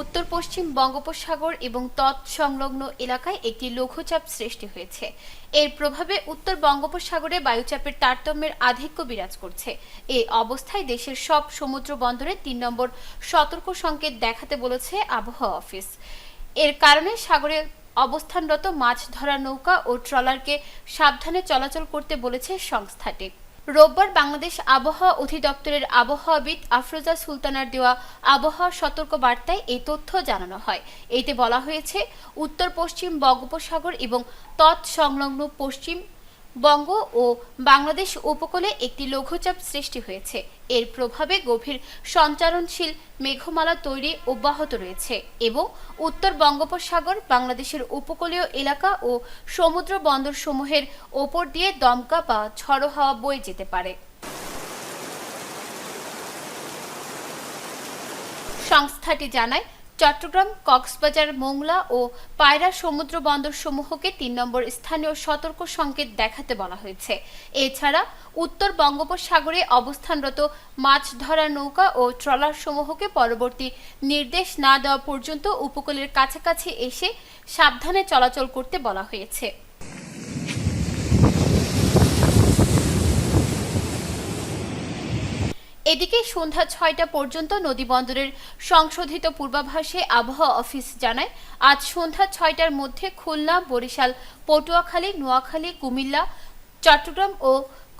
উত্তর পশ্চিম বঙ্গোপসাগর এবং তৎসংলগ্ন এলাকায় একটি লঘুচাপ সৃষ্টি হয়েছে। এর প্রভাবে উত্তর বঙ্গোপসাগরে বায়ুচাপের তারতম্যের আধিক্য বিরাজ করছে। এই অবস্থায় দেশের সব সমুদ্র বন্দরে তিন নম্বর সতর্ক সংকেত দেখাতে বলেছে আবহাওয়া অফিস। এর কারণে সাগরে অবস্থানরত মাছ ধরা নৌকা ও ট্রলারকে সাবধানে চলাচল করতে বলেছে সংস্থাটি। রোববার বাংলাদেশ আবহাওয়া অধিদপ্তরের আবহাওয়াবিদ আফরোজা সুলতানার দেওয়া আবহাওয়া সতর্ক বার্তায় এই তথ্য জানানো হয়। এতে বলা হয়েছে, উত্তর পশ্চিম বঙ্গোপসাগর এবং তৎসংলগ্ন পশ্চিম বঙ্গ ও বাংলাদেশ উপকূলে একটি লঘুচাপ সৃষ্টি হয়েছে। এর প্রভাবে গভীর সঞ্চারণশীল মেঘমালা তৈরি অব্যাহত রয়েছে এবং উত্তর বঙ্গোপসাগর, বাংলাদেশের উপকূলীয় এলাকা ও সমুদ্র বন্দরসমূহের ওপর দিয়ে দমকা বা ঝড়ো হাওয়া বয়ে যেতে পারে। সংস্থাটি জানায় চট্টগ্রাম, কক্সবাজার, মোংলা ও পায়রা সমুদ্র বন্দর সমূহকে তিন নম্বর স্থানীয় সতর্ক সংকেত দেখাতে বলা হয়েছে। এছাড়া উত্তর বঙ্গোপসাগরে অবস্থানরত মাছ ধরা নৌকা ও ট্রলার সমূহকে পরবর্তী নির্দেশ না দেওয়া পর্যন্ত উপকূলের কাছাকাছি এসে সাবধানে চলাচল করতে বলা হয়েছে। এদিকে সন্ধ্যা ছয়টা পর্যন্ত নদীবন্দরের সংশোধিত পূর্বাভাসে আবহাওয়া অফিস জানায়, আজ সন্ধ্যা ছয়টার মধ্যে খুলনা, বরিশাল, পটুয়াখালী, নোয়াখালী, কুমিল্লা, চট্টগ্রাম ও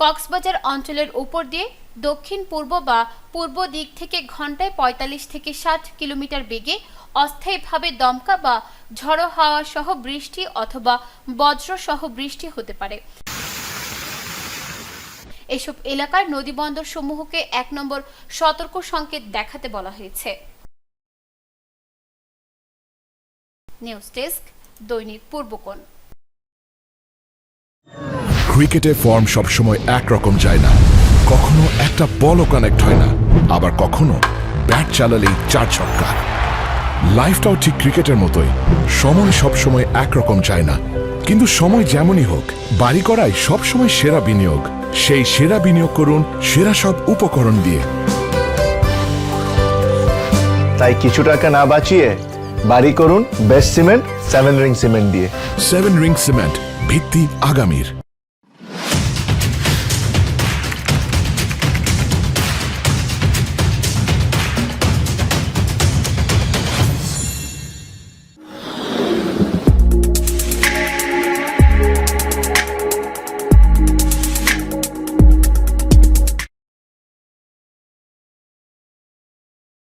কক্সবাজার অঞ্চলের উপর দিয়ে দক্ষিণ পূর্ব বা পূর্ব দিক থেকে ঘন্টায় পঁয়তাল্লিশ থেকে ষাট কিলোমিটার বেগে অস্থায়ীভাবে দমকা বা ঝড়ো হাওয়া সহ বৃষ্টি অথবা বজ্র সহ বৃষ্টি হতে পারে। এসব এলাকার নদীবন্দর সমূহকে এক নম্বর সতর্ক সংকেত দেখাতে বলা হয়েছে। নিউজ ডেস্ক, দৈনিক পূর্বকোণ। ক্রিকেটে ফর্ম সবসময় একরকম যায় না। কখনো একটা বলও কানেক্ট হয় না। আবার কখনো ব্যাট চালালেই চার ছক্কা। লাইফটাও ঠিক ক্রিকেটের মতোই। সময় সবসময় একরকম যায় না। কিন্তু সময় যেমনই হোক, বাড়ি করাই সবসময় সেরা বিনিয়োগ। সেই সেরা বিনিয়োগ করুন সেরা সব উপকরণ দিয়ে। তাই কিছু টাকা না বাঁচিয়ে বাড়ি করুন best cement seven ring cement দিয়ে। সেভেন রিং সিমেন্ট ভিত্তি আগামীর।